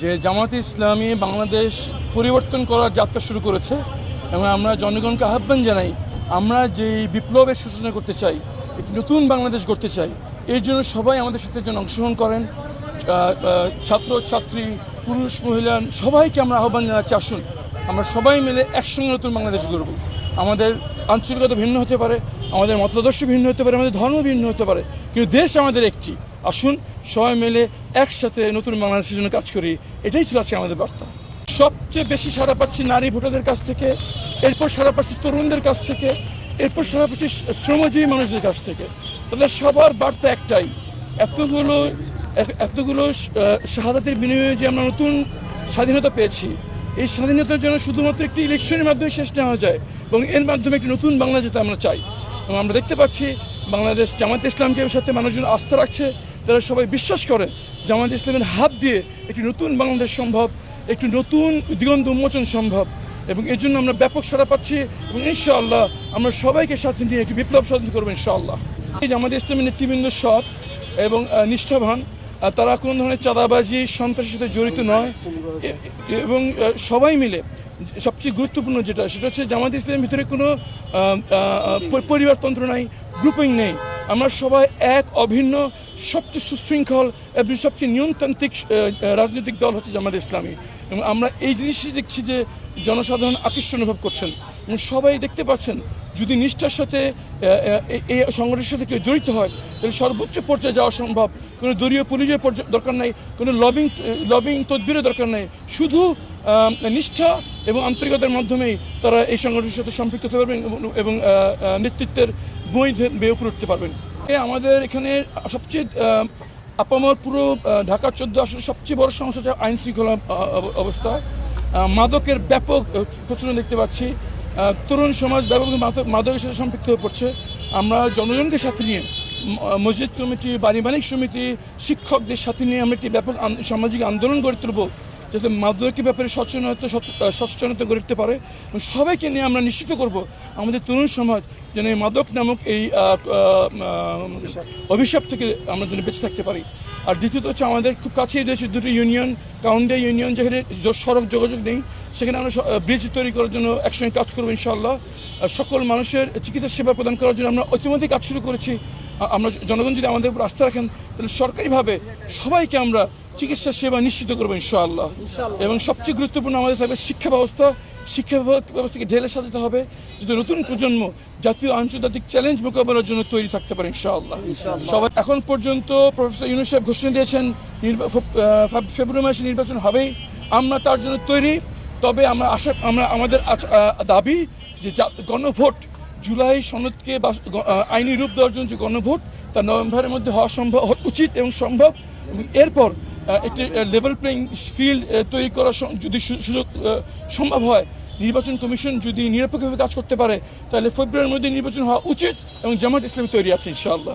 যে জামাত ইসলামী বাংলাদেশ পরিবর্তন করার যাত্রা শুরু করেছে এবং আমরা জনগণকে আহ্বান জানাই, আমরা যে বিপ্লবের সূচনা করতে চাই, একটি নতুন বাংলাদেশ গড়তে চাই, এর জন্য সবাই আমাদের সাথে যেন অংশগ্রহণ করেন। ছাত্র, ছাত্রী, পুরুষ, মহিলা, সবাইকে আমরা আহ্বান জানাচ্ছি, আসুন, আমরা সবাই মিলে একসঙ্গে নতুন বাংলাদেশ গড়ব। আমাদের আঞ্চলিকতা ভিন্ন হতে পারে, আমাদের মতাদর্শ ভিন্ন হতে পারে, আমাদের ধর্ম ভিন্ন হতে পারে, কিন্তু দেশ আমাদের একটি। আসুন, সবাই মিলে একসাথে নতুন বাংলাদেশের জন্য কাজ করি। এটাই ছিল আজকে আমাদের বার্তা। সবচেয়ে বেশি সারা পাচ্ছি নারী ভোটারদের কাছ থেকে, এরপর সারা পাচ্ছি তরুণদের কাছ থেকে, এরপর সারা পাচ্ছি শ্রমজীবী মানুষদের কাছ থেকে। তাদের সবার বার্তা একটাই, এতগুলো এতগুলো শাহাদাতের বিনিময়ে যে আমরা নতুন স্বাধীনতা পেয়েছি, এই স্বাধীনতার জন্য শুধুমাত্র একটি ইলেকশনের মাধ্যমে শেষ নেওয়া যায়, এবং এর মাধ্যমে একটি নতুন বাংলা যাতে আমরা চাই। এবং আমরা দেখতে পাচ্ছি বাংলাদেশ জামাত ইসলামকে সাথে মানুষজন আস্থা রাখছে, তারা সবাই বিশ্বাস করে জামাত ইসলামের হাত দিয়ে একটি নতুন বাংলাদেশ সম্ভব, একটি নতুন দিগন্ত উন্মোচন সম্ভব। এবং এর জন্য আমরা ব্যাপক সাড়া পাচ্ছি এবং ইনশাআল্লাহ আমরা সবাইকে সাথে নিয়ে একটি বিপ্লব সাধন করব ইনশাআল্লাহ। এই জামাত ইসলামের নেতৃবৃন্দ সৎ এবং নিষ্ঠাবান। তারা কোনো ধরনের চাঁদাবাজি, সন্ত্রাসের সাথে জড়িত নয়। এবং সবাই মিলে সবচেয়ে গুরুত্বপূর্ণ যেটা, সেটা হচ্ছে জামাত ইসলামের ভিতরে কোনো পরিবারতন্ত্র নাই গ্রুপিং নেই। আমরা সবাই এক, অভিন্ন, সবচেয়ে সুশৃঙ্খল এবং সবচেয়ে নিয়মতান্ত্রিক রাজনৈতিক দল হচ্ছে জামাত ইসলামী। এবং আমরা এই জিনিসই দেখছি যে জনসাধারণ আকৃষ্ট অনুভব করছেন এবং সবাই দেখতে পাচ্ছেন যদি নিষ্ঠার সাথে এই- সংগঠনের সাথে কেউ জড়িত হয় তাহলে সর্বোচ্চ পর্যায়ে যাওয়া সম্ভব। কোনো দলীয় পুলিশের দরকার নাই কোনো লবিং লবিং তদবিরের দরকার নেই। শুধু নিষ্ঠা এবং আন্তরিকতার মাধ্যমেই তারা এই সংগঠনের সাথে সম্পৃক্ত হতে পারবেন এবং- নেতৃত্বের বই বেয়ে উপরে উঠতে পারবেন। আমাদের এখানে সবচেয়ে আপামর পুরো আহ, ঢাকা চোদ্দ আসলে সবচেয়ে বড় সমস্যা হচ্ছে আইন শৃঙ্খলা অবস্থা। মাদকের ব্যাপক প্রচলন দেখতে পাচ্ছি। তরুণ সমাজ ব্যাপক মাদক মাদকের সাথে সম্পৃক্ত হয়ে পড়ছে। আমরা জনগণকে সাথে নিয়ে মসজিদ কমিটি পারিবারিক সমিতি, শিক্ষকদের সাথে নিয়ে আমরা একটি ব্যাপক সামাজিক আন্দোলন গড়ে তুলব। যাতে মাদকের ব্যাপারে সচেতনতা সচেতনতা গড়ে উঠতে পারে এবং সবাইকে নিয়ে আমরা নিশ্চিত করব আমাদের তরুণ সমাজ যেন এই মাদক নামক এই অভিশাপ থেকে আমরা যেন বেঁচে থাকতে পারি। আর দ্বিতীয়ত হচ্ছে আমাদের খুব কাছেই রয়েছে দুটো ইউনিয়ন কাউন্দিয়া ইউনিয়ন, যেখানে সড়ক যোগাযোগ নেই। সেখানে আমরা ব্রিজ তৈরি করার জন্য একসঙ্গে কাজ করব ইনশাআল্লাহ। সকল মানুষের চিকিৎসা সেবা প্রদান করার জন্য আমরা ইতিমধ্যে কাজ শুরু করেছি। আমরা জনগণ যদি আমাদের উপর আস্থা রাখেন, তাহলে সরকারিভাবে সবাইকে আমরা চিকিৎসা সেবা নিশ্চিত করব ইনশাআল্লাহ। এবং সবচেয়ে গুরুত্বপূর্ণ আমাদের থাকবে শিক্ষা ব্যবস্থা। শিক্ষা ব্যবস্থাকে ঢেলে সাজাতে হবে যদি নতুন প্রজন্ম জাতীয় আন্তর্জাতিক চ্যালেঞ্জ মোকাবেলার জন্য তৈরি থাকতে পারে ইনশাআল্লাহ। সবাই এখন পর্যন্ত প্রফেসর ইউনুস সাহেব ঘোষণা দিয়েছেন ফেব্রুয়ারি মাসে নির্বাচন হবেই। আমরা তার জন্য তৈরি। তবে আমরা আশা আমরা আমাদের দাবি যে গণভোট জুলাই সনদকে আইনি রূপ দেওয়ার জন্য যে গণভোট তা নভেম্বরের মধ্যে হওয়া সম্ভব উচিত এবং সম্ভব। এবং এরপর একটি লেভেল প্লেইং ফিল্ড তৈরি করার যদি সুযোগ সম্ভব হয়, নির্বাচন কমিশন যদি নিরপেক্ষভাবে কাজ করতে পারে, তাহলে ফেব্রুয়ারির মধ্যে নির্বাচন হওয়া উচিত এবং জামাত ইসলামী তৈরি আছে, ইনশাআল্লাহ।